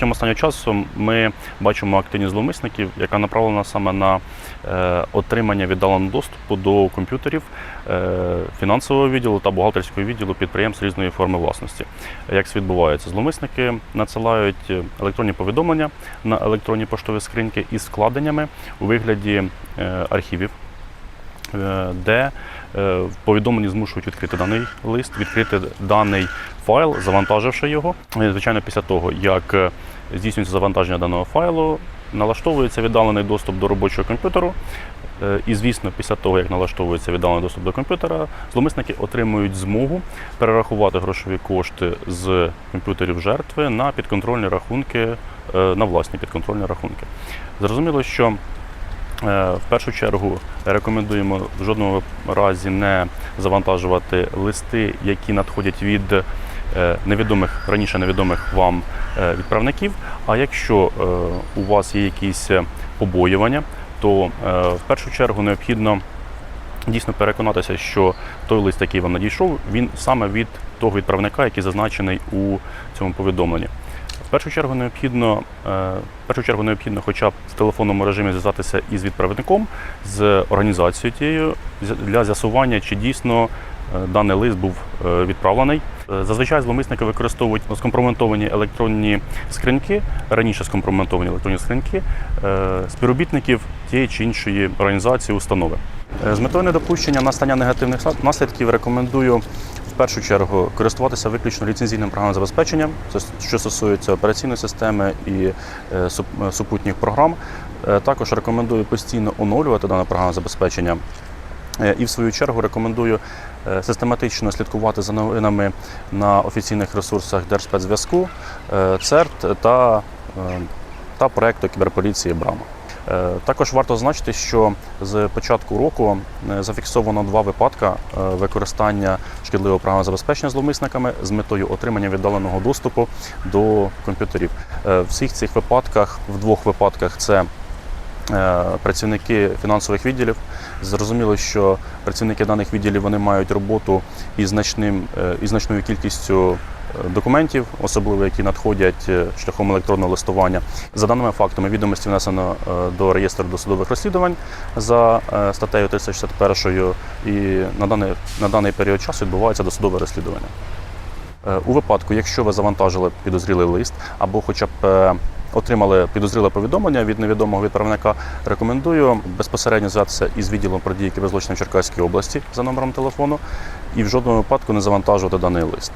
Протягом останнього часу ми бачимо активність зловмисників, яка направлена саме на е, отримання віддаленого доступу до комп'ютерів е, фінансового відділу та бухгалтерського відділу підприємств різної форми власності. Як це відбувається? Зловмисники надсилають електронні повідомлення на електронні поштові скриньки із складеннями у вигляді е, архівів. Е, Де е, в повідомленні змушують відкрити даний лист, відкрити даний файл, завантаживши його. І, Звичайно, після того, як е, здійснюється завантаження даного файлу, налаштовується віддалений доступ до робочого комп'ютеру. Е, І, звісно, після того, як налаштовується віддалений доступ до комп'ютера, зловмисники отримують змогу перерахувати грошові кошти з комп'ютерів жертви на підконтрольні рахунки, е, на власні підконтрольні рахунки. Зрозуміло, що е, в першу чергу рекомендуємо в жодному разі не завантажувати листи, які надходять від е, невідомих раніше невідомих вам е, відправників. А якщо е, у вас є якісь е, побоювання, то е, в першу чергу необхідно дійсно переконатися, що той лист, який вам надійшов, він саме від того відправника, який зазначений у цьому повідомленні. Першу чергу необхідно, е, в першу чергу необхідно хоча б в телефонному режимі зв'язатися із відправником, з організацією тією для з'ясування, чи дійсно е, даний лист був е, відправлений. Зазвичай зловмисники використовують скомпрометовані електронні скриньки, раніше скомпрометовані електронні скриньки співробітників тієї чи іншої організації, установи. З метою недопущення настання негативних наслідків рекомендую першу чергу користуватися виключно ліцензійним програмним забезпеченням, що стосується операційної системи і е, е, супутніх програм. Е, Також рекомендую постійно оновлювати дане програмне забезпечення. І в свою чергу рекомендую систематично слідкувати за новинами на офіційних ресурсах Держспецзв'язку, ЦЕРТ та, та проекту кіберполіції Брама. Е, Також варто зазначити, що з початку року е, зафіксовано два випадки е, використання шкідливого програмного забезпечення зловмисниками з метою отримання віддаленого доступу до комп'ютерів. В всіх цих випадках, в двох випадках, це працівники фінансових відділів. Зрозуміло, що працівники даних відділів вони мають роботу із значним е, із значною кількістю е, документів, особливо які надходять е, шляхом електронного листування. За даними фактами, відомості внесено е, до реєстру досудових розслідувань за е, статтею 361 і на даний, на даний період часу відбувається досудове розслідування. Е, У випадку, якщо ви завантажили підозрілий лист або хоча б е, отримали підозріле повідомлення від невідомого відправника, рекомендую безпосередньо зв'язатися із відділом протидії кіберзлочинів Черкаської області за номером телефону і в жодному випадку не завантажувати даний лист.